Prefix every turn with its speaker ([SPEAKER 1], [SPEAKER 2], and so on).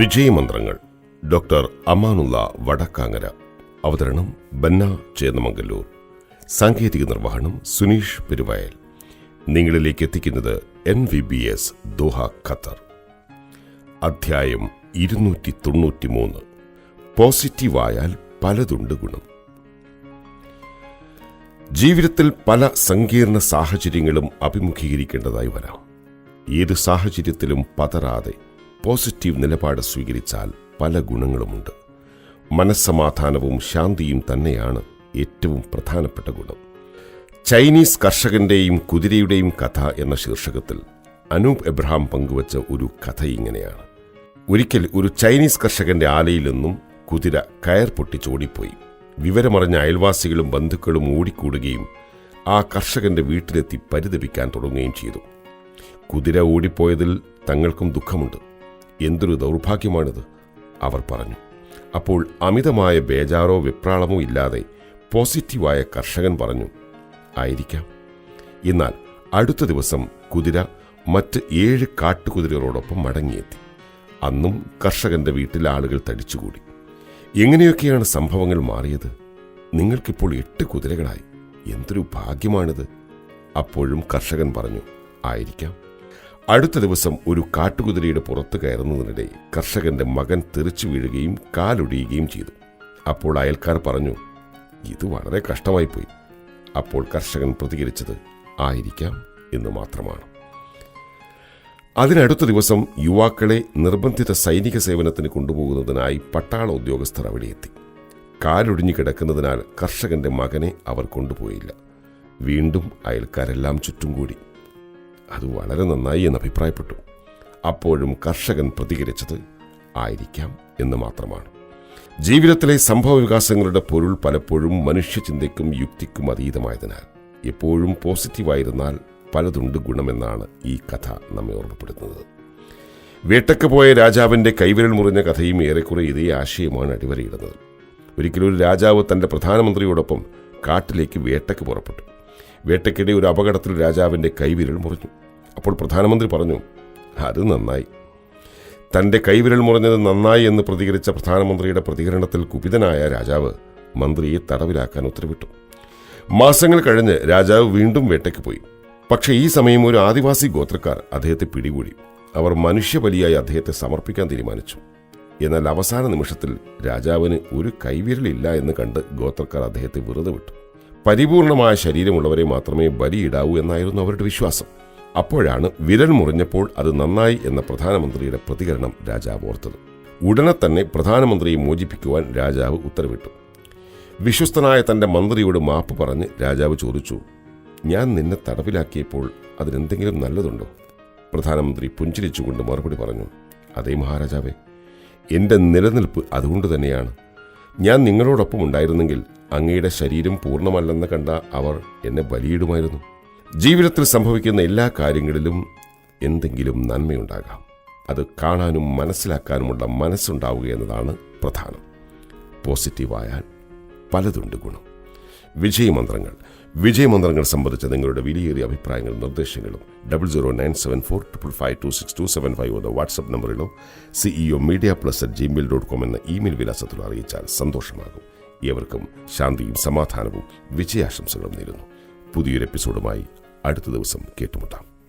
[SPEAKER 1] വിജയമന്ത്രങ്ങൾ. Doctor Amanullah Vadakkangara. അവതരണം ബന്ന ചേന്നമംഗല്ലൂർ. സാങ്കേതിക നിർവഹണം സുനീഷ് പെരുവയൽ. നിങ്ങളിലേക്ക് എത്തിക്കുന്നത് N V B S Doha Qatar. അധ്യായം ഇരുന്നൂറ്റി തൊണ്ണൂറ്റി മൂന്ന് പോസിറ്റീവായാൽ പലതുണ്ട് ഗുണം. ജീവിതത്തിൽ പല സങ്കീർണ സാഹചര്യങ്ങളും അഭിമുഖീകരിക്കേണ്ടതായി വരാം. ഏത് സാഹചര്യത്തിലും പതറാതെ പോസിറ്റീവ് നിലപാട് സ്വീകരിച്ചാൽ പല ഗുണങ്ങളുമുണ്ട്. മനസ്സമാധാനവും ശാന്തിയും തന്നെയാണ് ഏറ്റവും പ്രധാനപ്പെട്ട ഗുണം. ചൈനീസ് കർഷകന്റെയും കുതിരയുടെയും കഥ എന്ന ശീർഷകത്തിൽ അനൂപ് എബ്രഹാം പങ്കുവച്ച ഒരു കഥ ഇങ്ങനെയാണ്. ഒരിക്കൽ ഒരു ചൈനീസ് കർഷകന്റെ ആലയിൽ നിന്നും കുതിര കയർ പൊട്ടി പൊട്ടിച്ചോടിപ്പോയി വിവരമറിഞ്ഞ അയൽവാസികളും ബന്ധുക്കളും ഓടിക്കൂടുകയും ആ കർഷകന്റെ വീട്ടിലെത്തി പരിതപിക്കാൻ തുടങ്ങുകയും ചെയ്തു. കുതിര ഓടിപ്പോയതിൽ തങ്ങൾക്കും ദുഃഖമുണ്ട്. എന്തൊരു ദൗർഭാഗ്യമാണിത് അവർ പറഞ്ഞു. അപ്പോൾ അമിതമായ ബേജാറോ വിപ്രാളമോ ഇല്ലാതെ പോസിറ്റീവായ കർഷകൻ പറഞ്ഞു ആയിരിക്കാം. എന്നാൽ അടുത്ത ദിവസം കുതിര മറ്റ് ഏഴ് കാട്ടുകുതിരകളോടൊപ്പം മടങ്ങിയെത്തി. അന്നും കർഷകന്റെ വീട്ടിൽ ആളുകൾ തടിച്ചുകൂടി. എങ്ങനെയൊക്കെയാണ് സംഭവങ്ങൾ മാറിയത്? നിങ്ങൾക്കിപ്പോൾ എട്ട് കുതിരകളായി. എന്തൊരു ഭാഗ്യമാണിത്. അപ്പോഴും കർഷകൻ പറഞ്ഞു ആയിരിക്കാം. അടുത്ത ദിവസം ഒരു കാട്ടുകുതിരയുടെ പുറത്ത് കയറുന്നതിനിടെ കർഷകന്റെ മകൻ തെറിച്ചു വീഴുകയും കാലൊടിയുകയും ചെയ്തു. അപ്പോൾ അയൽക്കാർ പറഞ്ഞു ഇത് വളരെ കഷ്ടമായിപ്പോയി. അപ്പോൾ കർഷകൻ പ്രതികരിച്ചത് ആയിരിക്കാം എന്ന് മാത്രമാണ്. അതിനടുത്ത ദിവസം യുവാക്കളെ നിർബന്ധിത സൈനിക സേവനത്തിന് കൊണ്ടുപോകുന്നതിനായി പട്ടാള ഉദ്യോഗസ്ഥർ അവിടെ എത്തി. കാലൊടിഞ്ഞു കിടക്കുന്നതിനാൽ കർഷകന്റെ മകനെ അവർ കൊണ്ടുപോയില്ല. വീണ്ടും അയൽക്കാരെല്ലാം ചുറ്റും കൂടി. അത് വളരെ നന്നായി എന്ന് അഭിപ്രായപ്പെട്ടു. അപ്പോഴും കർഷകൻ പ്രതികരിച്ചത് ആയിരിക്കാം എന്ന് മാത്രമാണ്. ജീവിതത്തിലെ സംഭവ വികാസങ്ങളുടെ പൊരുൾ പലപ്പോഴും മനുഷ്യചിന്തയ്ക്കും യുക്തിക്കും അതീതമായതിനാൽ എപ്പോഴും പോസിറ്റീവായിരുന്നാൽ പലതുണ്ട് ഗുണമെന്നാണ് ഈ കഥ നമ്മെ ഓർമ്മപ്പെടുത്തുന്നത്. വേട്ടയ്ക്ക് പോയ രാജാവിന്റെ കൈവിരൽ മുറിഞ്ഞ കഥയും ഏറെക്കുറെ ഇതേ ആശയമാണ് അടിവരയിടുന്നത്. ഒരിക്കലും ഒരു രാജാവ് തന്റെ പ്രധാനമന്ത്രിയോടൊപ്പം കാട്ടിലേക്ക് വേട്ടയ്ക്ക് പുറപ്പെട്ടു. വേട്ടയ്ക്കിടെ ഒരു അപകടത്തിൽ രാജാവിന്റെ കൈവിരൽ മുറിഞ്ഞു. അപ്പോൾ പ്രധാനമന്ത്രി പറഞ്ഞു അത് നന്നായി. തന്റെ കൈവിരൽ മുറിഞ്ഞത് നന്നായി എന്ന് പ്രതികരിച്ച പ്രധാനമന്ത്രിയുടെ പ്രതികരണത്തിൽ കുപിതനായ രാജാവ് മന്ത്രിയെ തടവിലാക്കാൻ ഉത്തരവിട്ടു. മാസങ്ങൾ കഴിഞ്ഞ് രാജാവ് വീണ്ടും വേട്ടയ്ക്ക് പോയി. പക്ഷേ ഈ സമയം ഒരു ആദിവാസി ഗോത്രക്കാർ അദ്ദേഹത്തെ പിടികൂടി. അവർ മനുഷ്യബലിയായി അദ്ദേഹത്തെ സമർപ്പിക്കാൻ തീരുമാനിച്ചു. എന്നാൽ അവസാന നിമിഷത്തിൽ രാജാവിന് ഒരു കൈവിരലില്ല എന്ന് കണ്ട് ഗോത്രക്കാർ അദ്ദേഹത്തെ വെറുതെ വിട്ടു. പരിപൂർണമായ ശരീരമുള്ളവരെ മാത്രമേ ബലിയിടാവൂ എന്നായിരുന്നു അവരുടെ വിശ്വാസം. അപ്പോഴാണ് വിരൽ മുറിഞ്ഞപ്പോൾ അത് നന്നായി എന്ന പ്രധാനമന്ത്രിയുടെ പ്രതികരണം രാജാവ് ഓർത്തത്. ഉടനെ തന്നെ പ്രധാനമന്ത്രിയെ മോചിപ്പിക്കുവാൻ രാജാവ് ഉത്തരവിട്ടു. വിശ്വസ്തനായ തന്റെ മന്ത്രിയോട് മാപ്പ് പറഞ്ഞ് രാജാവ് ചോദിച്ചു ഞാൻ നിന്നെ തടവിലാക്കിയപ്പോൾ അതിനെന്തെങ്കിലും നല്ലതുണ്ടോ? പ്രധാനമന്ത്രി പുഞ്ചിരിച്ചുകൊണ്ട് മറുപടി പറഞ്ഞു അതേ മഹാരാജാവേ എന്റെ നിലനിൽപ്പ് അതുകൊണ്ട് തന്നെയാണ്. ഞാൻ നിങ്ങളോടൊപ്പം ഉണ്ടായിരുന്നെങ്കിൽ അങ്ങയുടെ ശരീരം പൂർണമല്ലെന്ന് കണ്ട അവർ എന്നെ ബലിയിടുമായിരുന്നു. ജീവിതത്തിൽ സംഭവിക്കുന്ന എല്ലാ കാര്യങ്ങളിലും എന്തെങ്കിലും നന്മയുണ്ടാകാം. അത് കാണാനും മനസ്സിലാക്കാനുമുള്ള മനസ്സുണ്ടാവുക എന്നതാണ് പ്രധാനം. പോസിറ്റീവായാൽ പലതുണ്ട് ഗുണം. വിജയമന്ത്രങ്ങൾ. വിജയമന്ത്രങ്ങൾ സംബന്ധിച്ച നിങ്ങളുടെ വിലയേറിയ അഭിപ്രായങ്ങളും നിർദ്ദേശങ്ങളും double zero nine seven four triple five two six two seven five എന്ന WhatsApp നമ്പറിലോ CEO media plus at Gmail dot com എന്ന ഇമെയിൽ വിലാസത്തിലോ അറിയിച്ചാൽ സന്തോഷമാകും. ഏവർക്കും ശാന്തിയും സമാധാനവും വിജയാശംസകളും നേരുന്നു. പുതിയൊരു എപ്പിസോഡുമായി അടുത്ത ദിവസം കേട്ടുമുട്ടാം.